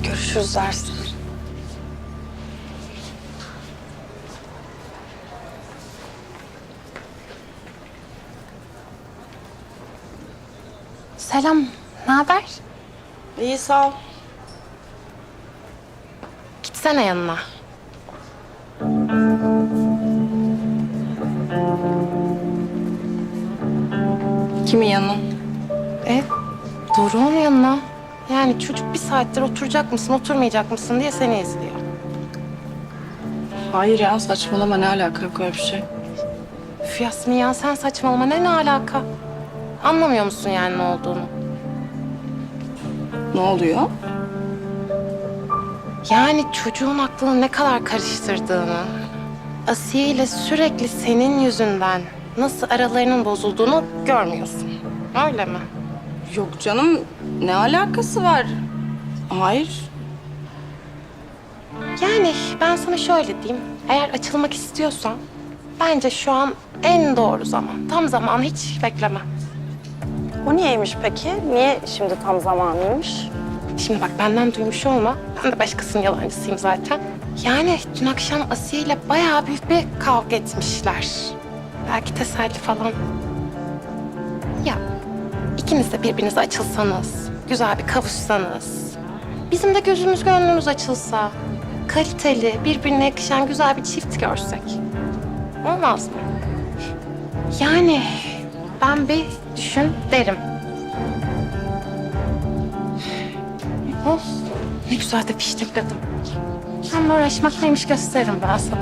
Görüşürüz dersin. Selam, ne haber? İyi sağ ol. Gitsene yanına. Kimin yanına? E, Doruk'un yanına. Yani çocuk bir saattir oturacak mısın, oturmayacak mısın diye seni izliyor. Hayır ya saçmalama ne alaka yok öyle bir şey. Üf Yasmin ya sen saçmalama ne ne alaka? Anlamıyor musun yani ne olduğunu? Ne oluyor? Yani çocuğun aklını ne kadar karıştırdığını, Asiye ile sürekli senin yüzünden nasıl aralarının bozulduğunu görmüyorsun. Öyle mi? Yok canım ne alakası var? Hayır. Yani ben sana şöyle diyeyim. Eğer açılmak istiyorsan bence şu an en doğru zaman. Tam zaman hiç bekleme. O niyeymiş peki? Niye şimdi tam zamanıymış? Şimdi bak benden duymuş olma. Ben de başkasının yalancısıyım zaten. Yani dün akşam Asiye ile bayağı büyük bir kavga etmişler. Belki teselli falan. Ya ikiniz de birbirinize açılsanız, güzel bir kavuşsanız. Bizim de gözümüz gönlümüz açılsa. Kaliteli, birbirine yakışan güzel bir çift görsek. Olmaz mı? Yani ben bir düşün derim. Oh, ne güzel de piştikledim. Seninle uğraşmak neymiş gösteririm ben sana.